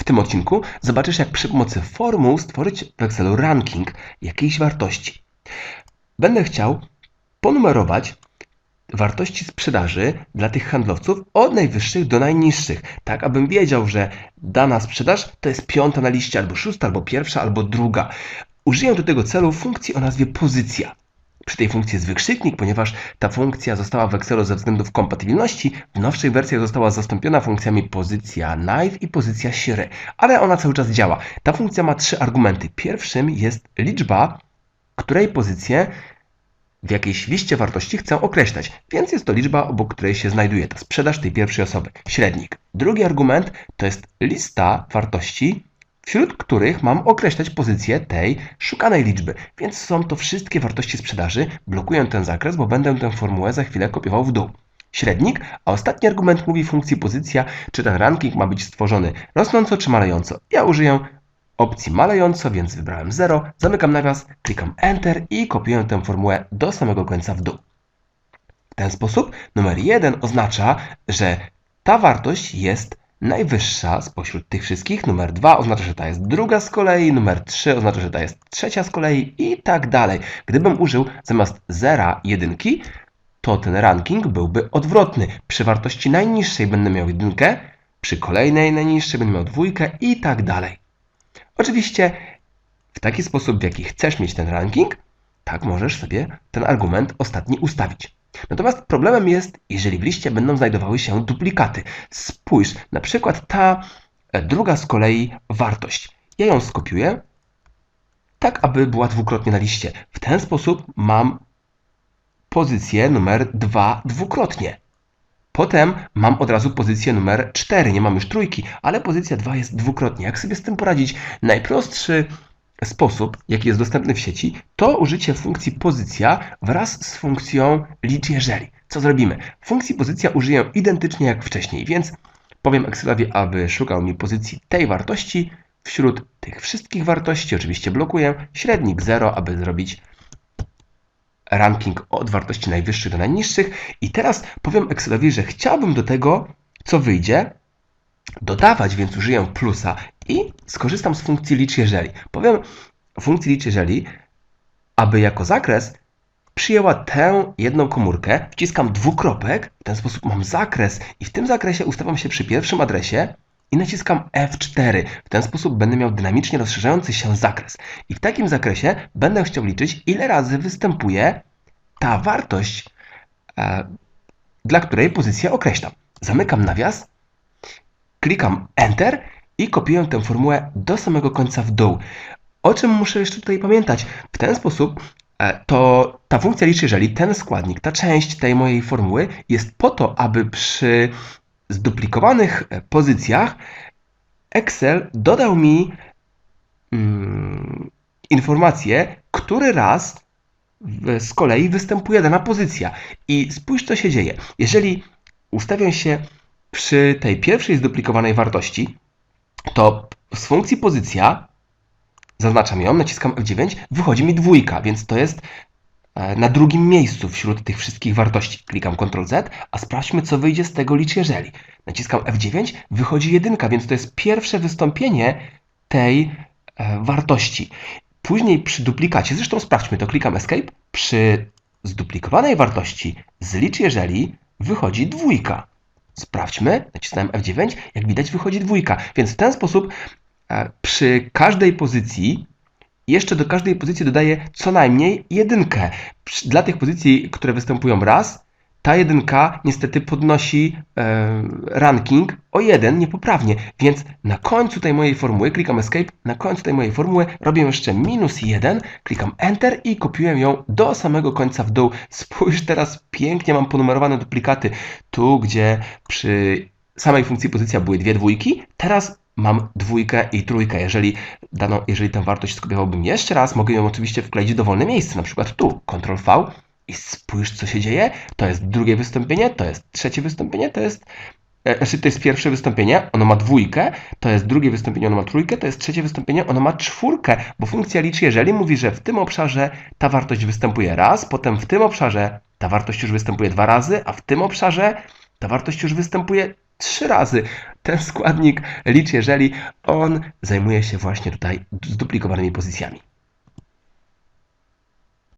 W tym odcinku zobaczysz, jak przy pomocy formuł stworzyć w Excelu ranking jakiejś wartości. Będę chciał ponumerować wartości sprzedaży dla tych handlowców od najwyższych do najniższych, tak abym wiedział, że dana sprzedaż to jest piąta na liście, albo szósta, albo pierwsza, albo druga. Użyję do tego celu funkcji o nazwie pozycja. Przy tej funkcji jest wykrzyknik, ponieważ ta funkcja została w Excelu ze względów kompatybilności. W nowszych wersjach została zastąpiona funkcjami pozycja knife i pozycja śry, ale ona cały czas działa. Ta funkcja ma trzy argumenty. Pierwszym jest liczba, której pozycję w jakiejś liście wartości chcę określać, więc jest to liczba, obok której się znajduje ta sprzedaż tej pierwszej osoby, średnik. Drugi argument to jest lista wartości, wśród których mam określać pozycję tej szukanej liczby, więc są to wszystkie wartości sprzedaży. Blokuję ten zakres, bo będę tę formułę za chwilę kopiował w dół. Średnik, a ostatni argument mówi funkcji pozycja, czy ten ranking ma być stworzony rosnąco czy malejąco. Ja użyję opcji malejąco, więc wybrałem 0, zamykam nawias, klikam Enter i kopiuję tę formułę do samego końca w dół. W ten sposób numer 1 oznacza, że ta wartość jest najwyższa spośród tych wszystkich. Numer 2 oznacza, że ta jest druga z kolei, numer 3 oznacza, że ta jest trzecia z kolei i tak dalej. Gdybym użył zamiast 0 jedynki, to ten ranking byłby odwrotny. Przy wartości najniższej będę miał jedynkę, przy kolejnej najniższej będę miał dwójkę i tak dalej. Oczywiście w taki sposób, w jaki chcesz mieć ten ranking, tak możesz sobie ten argument ostatni ustawić. Natomiast problemem jest, jeżeli w liście będą znajdowały się duplikaty. Spójrz, na przykład ta e, druga z kolei wartość. Ja ją skopiuję, tak aby była dwukrotnie na liście. W ten sposób mam pozycję numer 2 dwukrotnie. Potem mam od razu pozycję numer 4, nie mam już trójki, ale pozycja 2 jest dwukrotnie. Jak sobie z tym poradzić? Najprostszy sposób, jaki jest dostępny w sieci, to użycie funkcji pozycja wraz z funkcją licz jeżeli. Co zrobimy? Funkcji pozycja użyję identycznie jak wcześniej, więc powiem Excelowi, aby szukał mi pozycji tej wartości wśród tych wszystkich wartości. Oczywiście blokuję średnik 0, aby zrobić ranking od wartości najwyższych do najniższych. I teraz powiem Excelowi, że chciałbym do tego, co wyjdzie, dodawać, więc użyję plusa i skorzystam z funkcji licz jeżeli. Powiem funkcji licz jeżeli, aby jako zakres przyjęła tę jedną komórkę, wciskam dwukropek, w ten sposób mam zakres i w tym zakresie ustawiam się przy pierwszym adresie i naciskam F4. W ten sposób będę miał dynamicznie rozszerzający się zakres. I w takim zakresie będę chciał liczyć, ile razy występuje ta wartość, e, dla której pozycję określam. Zamykam nawias, klikam Enter i kopiuję tę formułę do samego końca w dół. O czym muszę jeszcze tutaj pamiętać? W ten sposób e, to ta funkcja liczy, jeżeli ten składnik, ta część tej mojej formuły jest po to, aby przy zduplikowanych e, pozycjach Excel dodał mi mm, informację, który raz z kolei występuje dana pozycja. I spójrz, co się dzieje. Jeżeli ustawię się przy tej pierwszej zduplikowanej wartości, to z funkcji pozycja, zaznaczam ją, naciskam F9, wychodzi mi dwójka, więc to jest e, na drugim miejscu wśród tych wszystkich wartości. Klikam Ctrl Z, a sprawdźmy, co wyjdzie z tego licz jeżeli. Naciskam F9, wychodzi jedynka, więc to jest pierwsze wystąpienie tej e, wartości. Później przy duplikacie, zresztą sprawdźmy to, klikam Escape, przy zduplikowanej wartości zlicz jeżeli wychodzi dwójka. Sprawdźmy, nacisnąłem F9, jak widać wychodzi dwójka. Więc w ten sposób e, przy każdej pozycji jeszcze do każdej pozycji dodaję co najmniej jedynkę. Dla tych pozycji, które występują raz, ta jedynka niestety podnosi e, ranking o jeden niepoprawnie, więc na końcu tej mojej formuły, klikam Escape, na końcu tej mojej formuły robię jeszcze minus jeden, klikam Enter i kopiuję ją do samego końca w dół. Spójrz teraz, pięknie mam ponumerowane duplikaty. Tu, gdzie przy samej funkcji pozycja były dwie dwójki, teraz mam dwójkę i trójkę. Jeżeli, daną, jeżeli tę wartość skopiowałbym jeszcze raz, mogę ją oczywiście wkleić w dowolne miejsce, na przykład tu, Ctrl V, i spójrz, co się dzieje. To jest drugie wystąpienie, to jest trzecie wystąpienie, to jest. E, znaczy, to jest pierwsze wystąpienie, ono ma dwójkę, to jest drugie wystąpienie, ono ma trójkę, to jest trzecie wystąpienie, ono ma czwórkę, bo funkcja liczy, jeżeli mówi, że w tym obszarze ta wartość występuje raz, potem w tym obszarze ta wartość już występuje dwa razy, a w tym obszarze ta wartość już występuje trzy razy. ten składnik licz jeżeli on zajmuje się właśnie tutaj zduplikowanymi pozycjami.